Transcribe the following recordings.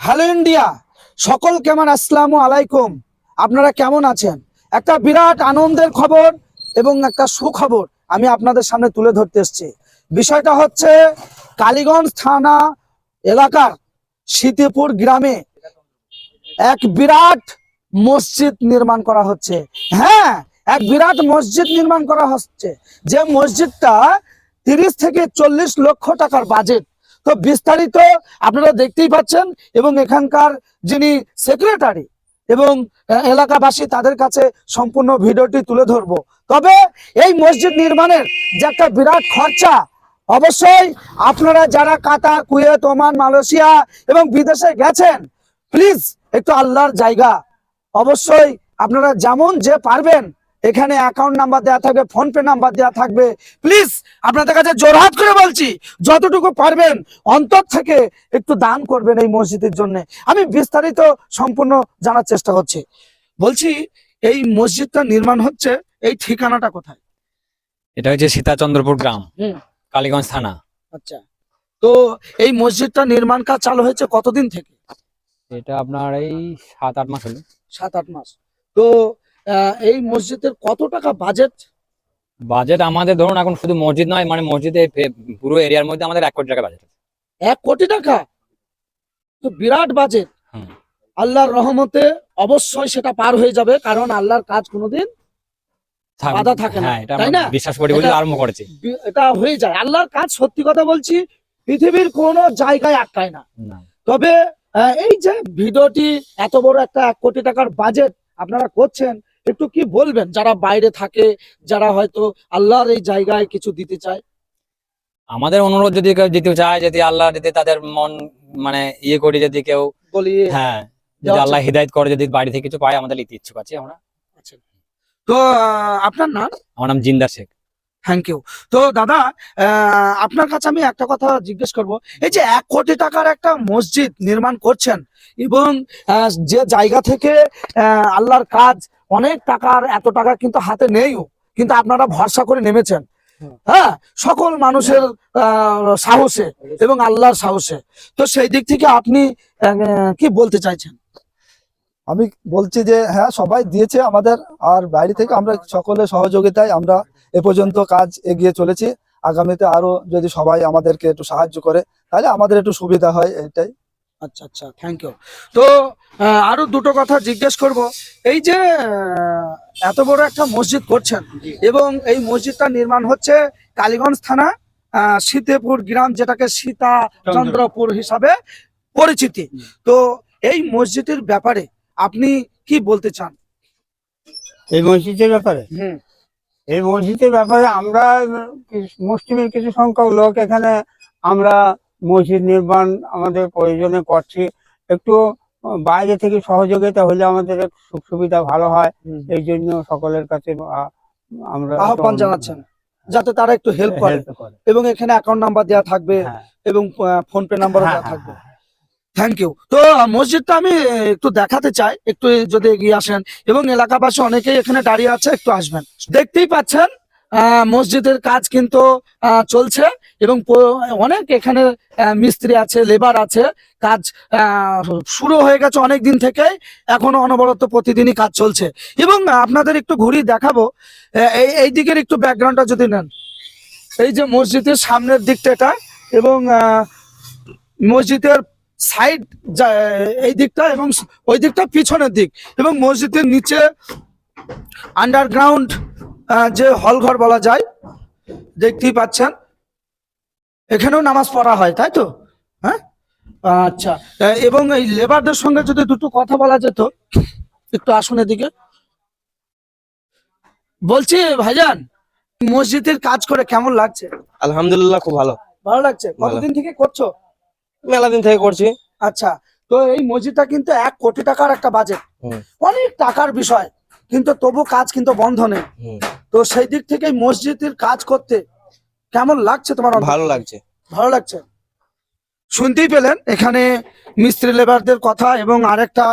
Hello India সকল কেমন আসসালামু আলাইকুম। আপনারা কেমন আছেন? একটা বিরাট আনন্দের খবর এবং একটা সুখবর আমি আপনাদের সামনে তুলে ধরতে এসেছি। বিষয়টা হচ্ছে কালীগঞ্জ থানা এলাকার সীতিপুর গ্রামে এক বিরাট মসজিদ নির্মাণ করা হচ্ছে। হ্যাঁ এক বিরাট মসজিদ নির্মাণ করা হচ্ছে। যে মসজিদটা তিরিশ থেকে চল্লিশ লক্ষ টাকার বাজেট তো বিস্তারিত আপনারা দেখতেই পাচ্ছেন এবং এখানকার যিনি সেক্রেটারি এবং এলাকাবাসী তাদের কাছে সম্পূর্ণ ভিডিওটি তুলে ধরবো। তবে এই মসজিদ নির্মাণের যে একটা বিরাট খরচা, অবশ্যই আপনারা যারা কাতার, কুয়েত, ওমান, মালয়েশিয়া এবং বিদেশে গেছেন প্লিজ একটু আল্লাহর জায়গা। অবশ্যই আপনারা যেমন যে পারবেন এখানে অ্যাকাউন্ট নাম্বার দেওয়া থাকবে ফোন পে নাম্বার দেওয়া থাকবে। প্লিজ আপনাদের কাছে জোরহাত করে বলছি যতটুকু পারবেন অন্তর থেকে একটু দান করবেন এই মসজিদের জন্য। আমি বিস্তারিত সম্পূর্ণ জানার চেষ্টা করছি। বলছি এই মসজিদটা নির্মাণ হচ্ছে এই ঠিকানাটা কোথায়? এটা হচ্ছে সীতাচন্দ্রপুর গ্রাম। কালীগঞ্জ থানা। আচ্ছা। তো এই মসজিদটা নির্মাণ কাজ চালু হয়েছে কতদিন থেকে? এটা আপনার এই সাত আট মাস হলো। সাত আট মাস। তো এই মসজিদের কত টাকা বাজেট বাজেট আমাদের ধরুন এখন শুধু মসজিদ নয় মানে মসজিদে পুরো এরিয়ার মধ্যে আমাদের এক কোটি টাকা বাজেট এক কোটি টাকা? তো বিরাট বাজেট আল্লাহর রহমতে অবশ্যই সেটা পার হয়ে যাবে কারণ আল্লাহর কাজ কোনোদিন বাধা থাকে না, হ্যাঁ এটা তাই না? বিশ্বাস করি বলে আরম্ভ করেছি। এটা হয়ে যায়। আল্লাহর কাজ সত্যি কথা বলছি পৃথিবীর কোনো জায়গায় আটকায় না। তবে এই যে ভিডিওটি এত বড় একটা এক কোটি টাকার বাজেট আপনারা করছেন একটু কি বলবেন? যারা বাইরে থাকে যারা হয়তো আল্লাহর এই জায়গায় কিছু দিতে চায়। আমাদের অনুরোধ যদি কেউ দিতে চায় যদি আল্লাহ যদি তাদের মন মানে ইয়ে করে যদি কেউ বলি হ্যাঁ যদি আল্লাহ হৃদায়ত করে যদি বাড়ি থেকে কিছু পায় আমাদের নিতে ইচ্ছুক আছে আমরা। তো আপনার নাম? আমার নাম জিন্দার শেখ। থ্যাংক ইউ তো দাদা আহ, আপনার কাছে আমি একটা কথা জিজ্ঞেস করব। এই যে এক কোটি টাকার একটা মসজিদ নির্মাণ করছেন এবং যে জায়গা থেকে আল্লাহর কাজ অনেক টাকার এত টাকা কিন্তু হাতে নেইও কিন্তু আপনারা ভরসা করে নেমেছেন। হ্যাঁ সকল মানুষের সাহসে এবং আল্লাহর সাহসে। তো সেই দিক থেকে আপনি কি বলতে চাইছেন? আমি বলছি যে হ্যাঁ সবাই দিয়েছে আমাদের আর বাইরে থেকে আমরা সকলের সহযোগিতায় আমরা এ পর্যন্ত কাজ এগিয়ে চলেছি। আগামীতে আরও যদি সবাই আমাদেরকে একটু সাহায্য করে তাহলে আমাদের একটু সুবিধা হয় এটাই। আচ্ছা আচ্ছা থ্যাংক ইউ তো আরও দুটো কথা জিজ্ঞেস করব। এই যে এত বড় একটা মসজিদ করছেন এবং এই মসজিদটা নির্মাণ হচ্ছে কালীগঞ্জ থানা সীতেপুর গ্রাম যেটাকে সীতা চন্দ্রপুর। হিসাবে পরিচিতি। তো এই মসজিদের ব্যাপারে আপনি কি বলতে চান? এই মসজিদের ব্যাপারে? এই মসজিদের ব্যাপারে আমরা মুসলিমের কিছু সংখ্যক লোক এখানে আমরা মসজিদ নির্মাণ আমাদের প্রয়োজনে করছি। একটু বাইরে থেকে সহযোগিতা হলে আমাদের সুখ সুবিধা ভালো হয়। এই জন্য সকলের কাছে আমরা আহ্বান জানাচ্ছেন যাতে তারা একটু হেল্প করে। এবং এখানে অ্যাকাউন্ট নাম্বার দেওয়া থাকবে হ্যাঁ। এবং ফোন পে নাম্বারও হ্যাঁ, দেওয়া হ্যাঁ, থাকবে। থ্যাংক ইউ তো মসজিদটা আমি একটু দেখাতে চাই একটু যদি এগিয়ে আসেন। এবং এলাকাবাসী অনেকেই এখানে দাঁড়িয়ে আছে একটু আসবেন। দেখতেই পাচ্ছেন আহ, মসজিদের কাজ কিন্তু আহ, চলছে। এবং অনেক এখানে মিস্ত্রি আছে লেবার আছে, কাজ শুরু হয়ে গেছে অনেক দিন থেকে এখনও অনবরত প্রতিদিনই কাজ চলছে। এবং আপনাদের একটু ঘুরিয়ে দেখাবো এই এই দিকের একটু ব্যাকগ্রাউন্ডটা যদি নেন। এই যে মসজিদের সামনের দিকটা এটা, এবং মসজিদের সাইড এই দিকটা এবং ওই দিকটা পিছনের দিক। এবং মসজিদের নিচে আন্ডারগ্রাউন্ড যে হল ঘর বলা যায়, দেখতেই পাচ্ছেন। এখানেও নামাজ পড়া হয় তাই তো? হ্যাঁ? আচ্ছা এবং এই লেবারদের সঙ্গে যদি দুটো কথা বলা যেত একটু আসুন এদিকে। বলছি ভাইজান মসজিদের কাজ করে কেমন লাগছে? আলহামদুলিল্লাহ খুব ভালো। ভালো লাগছে। কতদিন থেকে করছ? মেলা দিন থেকে করছি। আচ্ছা তো এই মসজিদটা কিন্তু এক কোটি টাকার একটা বাজেট অনেক টাকার বিষয় কিন্তু তবু কাজ কিন্তু বন্ধ নেই। তো সেই দিক থেকে মসজিদের কাজ করতে কেমন লাগছে তোমার ভালো লাগছে। ভালো লাগছে। শুনতেই পেলেন এখানে মিস্ত্রি লেবারদের কথা এবং আরেকটা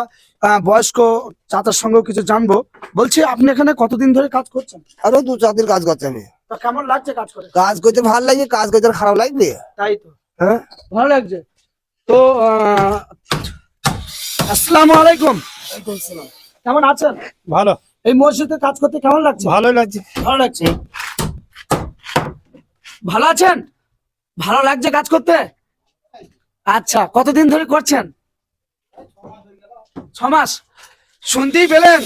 বয়স্ক চাতার সঙ্গেও কিছু জানব। বলছি আপনি এখানে কতদিন ধরে কাজ করছেন? আরও দু চার দিন কাজ করতে আমি। তো কেমন লাগছে কাজ করে? কাজ করতে ভালো লাগছে কাজ করতে খারাপ লাগবে? তাই তো। হ্যাঁ? ভালো লাগছে। তো আহ, আসসালামু আলাইকুম। কেমন আছেন? ভালো। এই মসজিদে কাজ করতে কেমন লাগছে? ভালো লাগছে। ভালো লাগছে। ভালো আছেন? ভালো লাগছে কাজ করতে? আচ্ছা কতদিন ধরে করছেন? ছ মাস। শুনতেই পেলেন,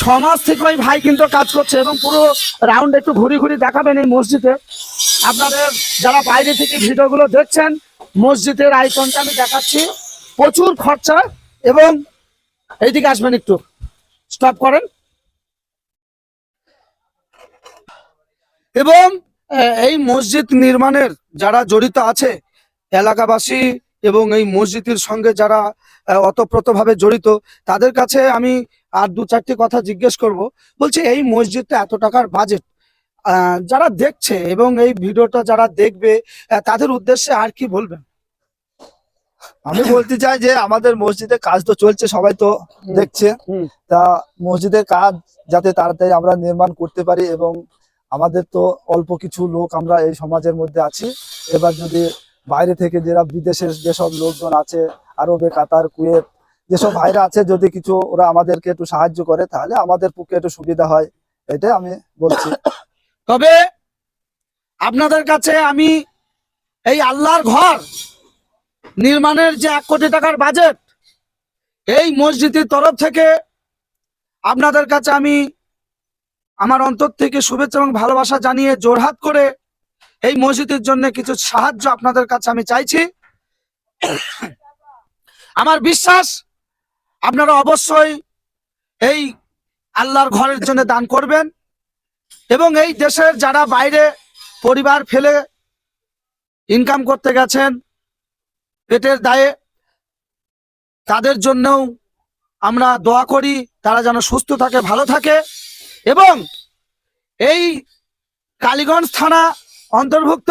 ছ মাস থেকে ওই ভাই কিন্তু কাজ করছে এবং পুরো রাউন্ড একটু ঘুরে ঘুরে দেখাবেন এই মসজিদে। আপনাদের যারা বাইরে থেকে ভিডিওগুলো দেখছেন, মসজিদের আইকনটা আমি দেখাচ্ছি। প্রচুর খরচা এবং এইদিকে আসবেন একটু। স্টপ করেন। এবং এই মসজিদ নির্মাণের যারা জড়িত আছে এলাকাবাসী এবং এই মসজিদের সঙ্গে যারা আহ, ওতপ্রোতভাবে জড়িত তাদের কাছে আমি আর দু চারটি কথা জিজ্ঞেস করব। বলছি এই মসজিদটা এত টাকার বাজেট যারা দেখছে এবং এই ভিডিওটা যারা দেখবে তাদের উদ্দেশ্যে আর কি বলবেন? আমি বলতে চাই যে আমাদের মসজিদে কাজ তো চলছে সবাই তো দেখছে। তা মসজিদের কাজ যাতে তাড়াতাড়ি আমরা নির্মাণ করতে পারি এবং আমাদের তো অল্প কিছু লোক আমরা এই সমাজের মধ্যে আছি। এবার যদি বাইরে থেকে যারা বিদেশের যেসব লোকজন আছে, আরবে, কাতার, কুয়েত, যেসব ভাইরা আছে যদি কিছু ওরা আমাদেরকে একটু সাহায্য করে, তাহলে আমাদের পক্ষে একটু সুবিধা হয়। এটাই আমি বলছি। তবে আপনাদের কাছে আমি এই আল্লাহর ঘর, নির্মাণের যে এক কোটি টাকার বাজেট এই মসজিদের তরফ থেকে আপনাদের কাছে আমি আমার অন্তর থেকে শুভেচ্ছা এবং ভালোবাসা জানিয়ে জোরহাত করে এই মসজিদের জন্য কিছু সাহায্য আপনাদের কাছে আমি চাইছি। আমার বিশ্বাস, আপনারা অবশ্যই এই আল্লাহর ঘরের জন্য দান করবেন এবং এই দেশের যারা বাইরে পরিবার ফেলে ইনকাম করতে গেছেন, পেটের দায়ে, তাদের জন্যও আমরা দোয়া করি, তারা যেন সুস্থ থাকে, ভালো থাকে। এবং এই কালীগঞ্জ থানা অন্তর্ভুক্ত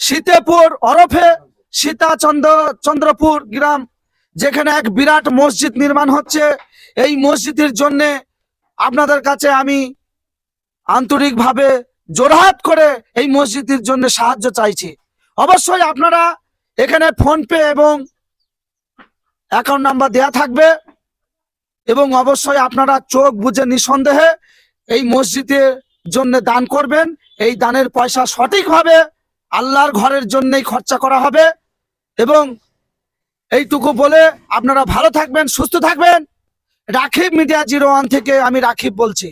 সীতেপুর ওরফে সীতাচন্দ্র চন্দ্রপুর গ্রাম, যেখানে এক বিরাট মসজিদ নির্মাণ হচ্ছে। এই মসজিদের জন্যে আপনাদের কাছে আমি আন্তরিকভাবে জোরহাট করে এই মসজিদের জন্য সাহায্য চাইছি। অবশ্যই আপনারা এখানে ফোন পে এবং অ্যাকাউন্ট নাম্বার দেয়া থাকবে। এবং অবশ্যই আপনারা চোখ বুঝে নিঃসন্দেহে এই মসজিদের জন্য দান করবেন। এই দানের পয়সা সঠিকভাবে আল্লাহর ঘরের জন্যই খরচা করা হবে। এবং এইটুকু বলে আপনারা ভালো থাকবেন, সুস্থ থাকবেন। রাখিব মিডিয়া জিরো ওয়ান থেকে আমি রাখিব বলছি।